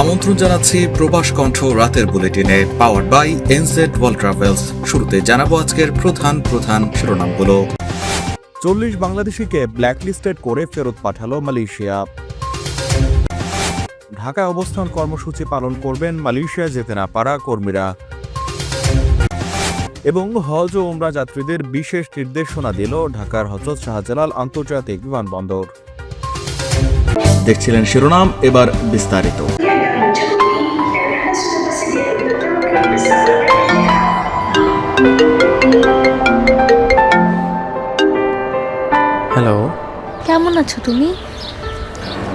আমন্ত্রণ জানাচ্ছি প্রবাস কণ্ঠ রাতের বুলেটিনে power by NZ World Travels শুরুতে জানাব আজকের প্রধান প্রধান শিরোনামগুলো। চল্লিশ বাংলাদেশিকে ব্ল্যাকলিস্টেড করে ফেরত পাঠালো মালয়েশিয়া। ঢাকায় অবস্থান কর্মসূচি পালন করবেন মালয়েশিয়া যেতে না পারা কর্মীরা। এবং হজ ও উমরা যাত্রীদের বিশেষ নির্দেশনা দিল ঢাকার হজরত শাহজালাল আন্তর্জাতিক বিমানবন্দর। দেখছিলেন শিরোনাম এবার বিস্তারিত। হ্যালো কেমন আছো তুমি?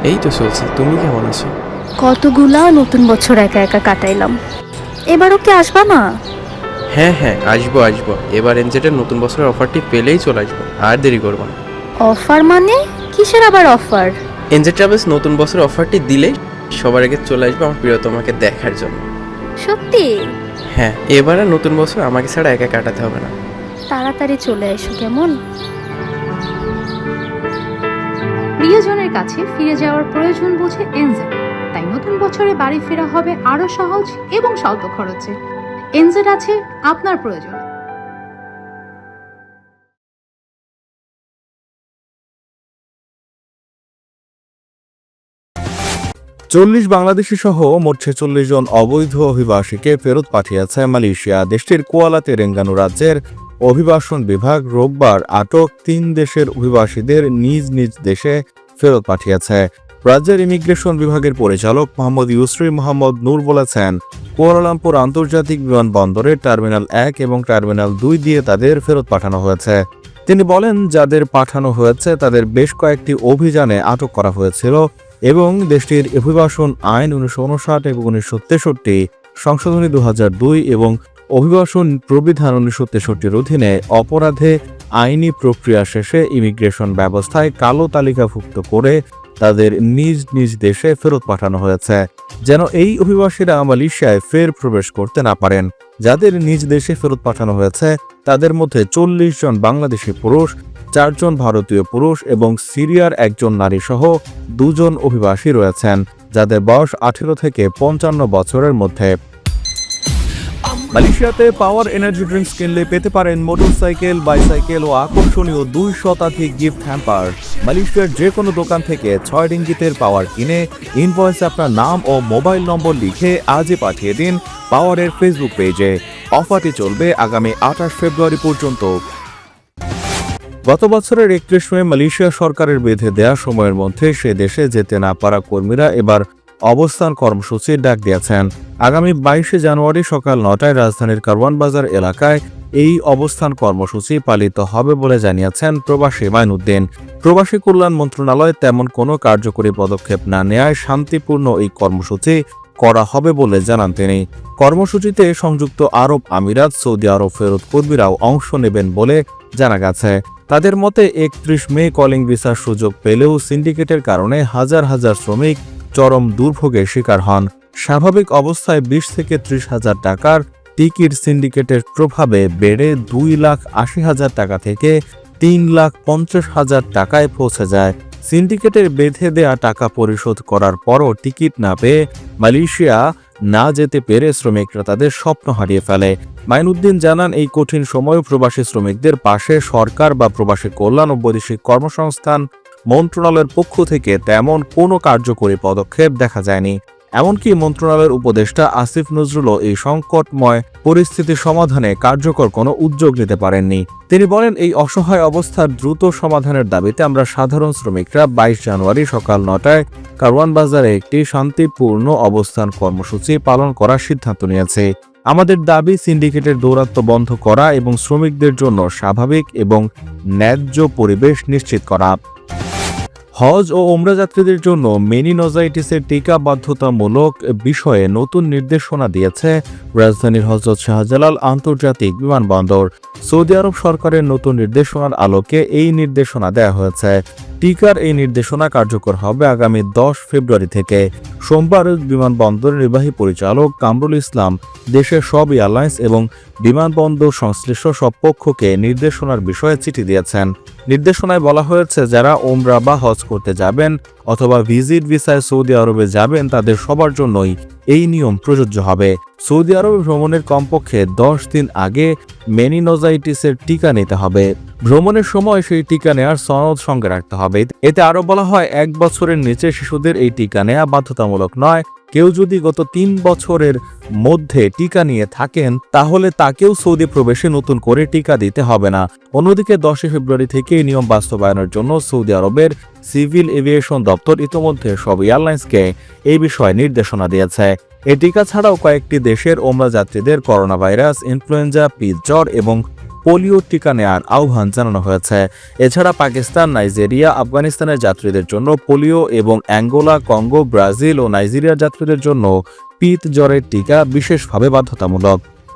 এই তো চলছে। তুমি কেমন আছো? কতগুলা নতুন বছর একা একা কাটাইলাম। এবারও কি আসবা না? হ্যাঁ হ্যাঁ আসব আসব। এবার এনজেটের নতুন বছরের অফারটি পেলেই চলে আসব। আর দেরি করব না। অফার মানে? কিসের আবার অফার? এনজেড ট্রাভেলস নতুন বছরের অফারটি দিলেই সবার আগে চলে আসব আমার প্রিয়তমাকে দেখার জন্য। সত্যি? হ্যাঁ এবারে নতুন বছর আমাকে ছাড়া একা কাটাতে হবে না। তাড়াতাড়ি চলে এসো কেমন? প্রিয়জনের কাছে ফিরে যাওয়ার প্রয়োজন বোঝে এনজেড তাই নতুন বছরে বাড়ি ফেরা হবে আরও সহজ এবং স্বল্প খরচে। এনজেড আছে আপনার প্রয়োজন। চল্লিশ বাংলাদেশি সহ মোট ছেচল্লিশ জন অবৈধ অভিবাসীকে ফেরত পাঠিয়েছে মালয়েশিয়া। দেশটির কুয়ালা তেরেঙ্গানু রাজ্যের অভিবাসন বিভাগ রোববার আটক তিন দেশের অভিবাসীদের নিজ নিজ দেশে ফেরত পাঠিয়েছে। রাজ্যের ইমিগ্রেশন বিভাগের পরিচালক মোহাম্মদ ইউসরি মোহাম্মদ নূর বলেছেন, কুয়ালালামপুর আন্তর্জাতিক বিমানবন্দরের টার্মিনাল এক এবং টার্মিনাল দুই দিয়ে তাদের ফেরত পাঠানো হয়েছে। তিনি বলেন, যাদের পাঠানো হয়েছে, তাদের বেশ কয়েকটি অভিযানে আটক করা হয়েছিল। এবং দেশটির অভিবাসন আইন উনিশশো উনষাট এবং উনিশশো তেষট্টি, সংশোধনী দু দুই এবং অভিবাসন প্রবিধান উনিশশো তেষট্টির অধীনে অপরাধে আইনি প্রক্রিয়া শেষে ইমিগ্রেশন ব্যবস্থায় কালো তালিকাভুক্ত করে তাদের নিজ নিজ দেশে ফেরত পাঠানো হয়েছে, যেন এই অভিবাসীরা মালয়েশিয়ায় ফের প্রবেশ করতে না পারেন। যাদের নিজ দেশে ফেরত পাঠানো হয়েছে, তাদের মধ্যে চল্লিশ জন বাংলাদেশি পুরুষ চারজন ভারতীয় পুরুষ এবং সিরিয়ার একজন নারী সহ দুজন অভিবাসী রয়েছেন, যাদের বয়স আঠেরো থেকে পঞ্চান্ন বছরের মধ্যে। মালয়েশিয়াতে পাওয়ার এনার্জি ড্রিঙ্কস কিনলে পেতে পারেন মোটরসাইকেল, বাইসাইকেল ও আকর্ষণীয় দুই শতাধিক গিফট হ্যাম্পার। মালয়েশিয়ার যে কোনো দোকান থেকে ছয় রিঙ্গিতের পাওয়ার কিনে ইনভয়েসে আপনার নাম ও মোবাইল নম্বর লিখে আজই পাঠিয়ে দিন পাওয়ারের ফেসবুক পেজে। অফারটি চলবে আগামী আঠাশ ফেব্রুয়ারি পর্যন্ত। গত বছরের একত্রিশ মে মালয়েশিয়া সরকারের বেঁধে দেয়া সময়ের মধ্যে সে দেশে যেতে না পারা কর্মীরা এবার অবস্থান কর্মসূচির ডাক দিয়েছেন। আগামী বাইশে জানুয়ারি সকাল নটায় রাজধানীর কারওয়ান বাজার এলাকায় এই অবস্থান কর্মসূচি পালিত হবে বলে জানিয়েছেন প্রবাসী মাইনুদ্দিন প্রবাসী কল্যাণ মন্ত্রণালয় তেমন কোনো কার্যকরী পদক্ষেপ না নেয় শান্তিপূর্ণ এই কর্মসূচি করা হবে বলে জানান তিনি। কর্মসূচিতে সংযুক্ত আরব আমিরাত, সৌদি আরব ফেরত কর্মীরাও অংশ নেবেন বলে জানা গেছে। তাদের মতে একত্রিশ মে কলিং ভিসার সুযোগ পেলেও সিন্ডিকেটের কারণে হাজার হাজার শ্রমিক চরম দুর্ভোগের শিকার হন। স্বাভাবিক অবস্থায় বিশ থেকে ত্রিশ হাজার টাকার টিকিট সিন্ডিকেটের প্রভাবে বেড়ে দুই লাখ আশি হাজার টাকা থেকে তিন লাখ পঞ্চাশ হাজার টাকায় পৌঁছে যায়। সিন্ডিকেটের বেঁধে দেয়া টাকা পরিশোধ করার পরও টিকিট না পেয়ে মালয়েশিয়া না যেতে পেরে শ্রমিকরা তাদের স্বপ্ন হারিয়ে ফেলে। মাইনুদ্দিন জানান, এই কঠিন সময়ে প্রবাসী শ্রমিকদের পাশে সরকার বা প্রবাসী কল্যাণ ও বৈদেশিক কর্মসংস্থান মন্ত্রণালয়ের পক্ষ থেকে তেমন কোনো কার্যকরী পদক্ষেপ দেখা যায়নি। এমনকি মন্ত্রণালয়ের উপদেষ্টা আসিফ নজরুলও এই সংকটময় পরিস্থিতি সমাধানে কার্যকর কোনো উদ্যোগ নিতে পারেননি। তিনি বলেন, এই অসহায় অবস্থার দ্রুত সমাধানের দাবিতে আমরা সাধারণ শ্রমিকরা বাইশ জানুয়ারি সকাল নটায় কারওয়ান বাজারে একটি শান্তিপূর্ণ অবস্থান কর্মসূচি পালন করার সিদ্ধান্ত নিয়েছে। আমাদের দাবি, সিন্ডিকেটের দৌরাত্ম বন্ধ করা এবং শ্রমিকদের জন্য স্বাভাবিক এবং ন্যায্য পরিবেশ নিশ্চিত করা। হজ ও ওমরা যাত্রীদের জন্য মেনিনোজাইটিসের টিকা বাধ্যতামূলক বিষয়ে নতুন নির্দেশনা দিয়েছে রাজধানীর হজরত শাহজালাল আন্তর্জাতিক বিমানবন্দর। সৌদি আরব সরকারের নতুন নির্দেশনার আলোকে এই নির্দেশনা দেওয়া হয়েছে। টিকার এই নির্দেশনা কার্যকর হবে আগামী দশ ফেব্রুয়ারি থেকে। সোমবার বিমানবন্দরের নির্বাহী পরিচালক কামরুল ইসলাম দেশের সব এয়ারলাইন্স এবং বিমানবন্দর সংশ্লিষ্ট সব পক্ষকে নির্দেশনার বিষয়ে চিঠি দিয়েছেন। নির্দেশনায় বলা হয়েছে, যারা ওমরা বা হজ করতে যাবেন অথবা ভিজিট ভিসায় সৌদি আরবে যাবেন, তাদের সবার জন্যই এই নিয়ম প্রযোজ্য হবে। সৌদি আরবে ভ্রমণের কমপক্ষে দশ দিন আগে মেনিনোজাইটিসের টিকা নিতে হবে। ভ্রমণের সময় সেই টিকা নেওয়ার সনদ সঙ্গে রাখতে হবে। এতে আরও বলা হয়, এক বছরের নিচে শিশুদের এই টিকা নেওয়া বাধ্যতামূলক নয়। কেউ যদি গত তিন বছরের মধ্যে টিকা নিয়ে থাকেন, তাহলে তাকেও সৌদি প্রবেশে নতুন করে টিকা দিতে হবে না। অন্যদিকে দশই ফেব্রুয়ারি থেকে এই নিয়ম বাস্তবায়নের জন্য সৌদি আরবের সিভিল এভিয়েশন দপ্তর ইতোমধ্যে সব এয়ারলাইন্সকে এই বিষয়ে নির্দেশনা দিয়েছে। এ টিকা ছাড়াও কয়েকটি দেশের ওমরা যাত্রীদের করোনা ভাইরাস ইনফ্লুয়েঞ্জা পিচ জ্বর এবং পোলিও টিকা নেওয়ার আহ্বান জানানো হয়েছে। এছাড়া পাকিস্তান, নাইজেরিয়া, আফগানিস্তানের যাত্রীদের জন্য পোলিও এবং অ্যাঙ্গোলা, কঙ্গো, ব্রাজিল ও নাইজেরিয়ার যাত্রীদের জন্য পিত জ্বরের টিকা বিশেষভাবে বাধ্যতামূলক।